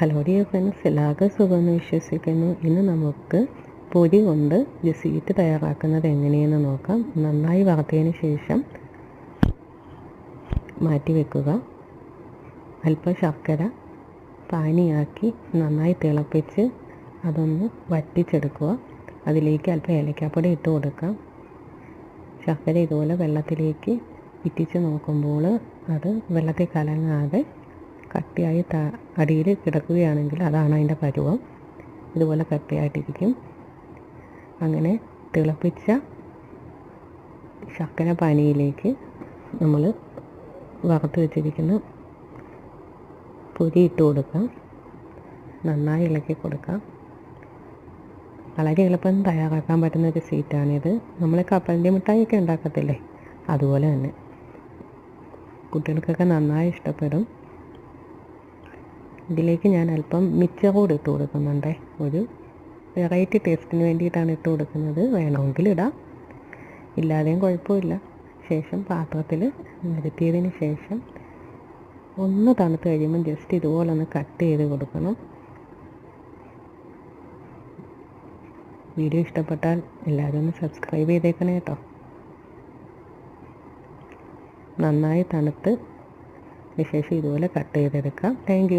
Hello dear friends എല്ലാവർക്കും സുഖമെന്ന് വിശ്വസിക്കുന്നു. ഇന്ന് നമുക്ക് പൊരി കൊണ്ട് ജസീറ്റ് തയ്യാറാക്കുന്നത് എങ്ങനെയെന്ന് നോക്കാം. നന്നായി വറുത്തതിന് ശേഷം മാറ്റി വെക്കുക. അല്പം ശർക്കര പാനിയാക്കി നന്നായി തിളപ്പിച്ച് അതൊന്ന് വറ്റിച്ചെടുക്കുക. അതിലേക്ക് അല്പം ഏലക്കാപ്പൊടി ഇട്ട് കൊടുക്കാം. ശർക്കര ഇതുപോലെ വെള്ളത്തിലേക്ക് ഇറ്റിച്ച് നോക്കുമ്പോൾ അത് വെള്ളത്തിൽ കലങ്ങാതെ കട്ടിയായി അടിയിൽ കിടക്കുകയാണെങ്കിൽ അതാണ് അതിന്റെ പരുവം. ഇതുപോലെ കട്ടിയായിട്ടിരിക്കും. അങ്ങനെ തിളപ്പിച്ച ശക്കര പാനിയിലേക്ക് നമ്മൾ വറുത്ത് വെച്ചിരിക്കുന്ന പൊരി ഇട്ട് കൊടുക്കാം. നന്നായി ഇളക്കി കൊടുക്കാം. വളരെ എളുപ്പം തയ്യാറാക്കാൻ പറ്റുന്ന ഒരു സ്വീറ്റാണിത് നമ്മൾ കപ്പലിന്റെ മിഠായിയൊക്കെ ഉണ്ടാക്കത്തില്ലേ? അതുപോലെ തന്നെ. കുട്ടികൾക്കൊക്കെ നന്നായി ഇഷ്ടപ്പെടും. ഇതിലേക്ക് ഞാൻ അല്പം മിച്ചർ കൂടി ഇട്ട് കൊടുക്കുന്നുണ്ട്. ഒരു വെറൈറ്റി ടേസ്റ്റിന് വേണ്ടിയിട്ടാണ് ഇട്ട് കൊടുക്കുന്നത്. വേണമെങ്കിൽ ഇടാം. ഇല്ലാതെയും കുഴപ്പമില്ല. ശേഷം പാത്രത്തിൽ നിരത്തിയതിന് ശേഷം ഒന്ന് തണുത്ത് കഴിയുമ്പോൾ ജസ്റ്റ് ഇതുപോലെ ഒന്ന് കട്ട് ചെയ്ത് കൊടുക്കണം. വീഡിയോ ഇഷ്ടപ്പെട്ടാൽ എല്ലാവരും ഒന്ന് സബ്സ്ക്രൈബ് ചെയ്തേക്കണേ കേട്ടോ നന്നായി തണുത്ത് ശേഷം ഇതുപോലെ കട്ട് ചെയ്തെടുക്കാം. താങ്ക്